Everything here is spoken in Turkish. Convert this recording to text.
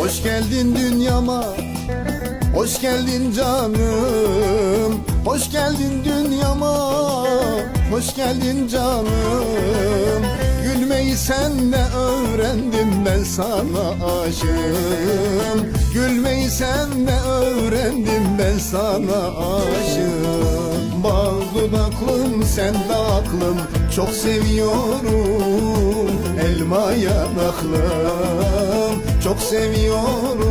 Hoş geldin canım. Hoş geldin dünyama Hoş geldin canım. Gülmeyi sen de öğrendim ben sana aşığım. Gülmeyi sen de öğrendim ben sana aşığım. Bal dudaklım sen de aklım. Çok seviyorum elma yanaklım Çok seviyorum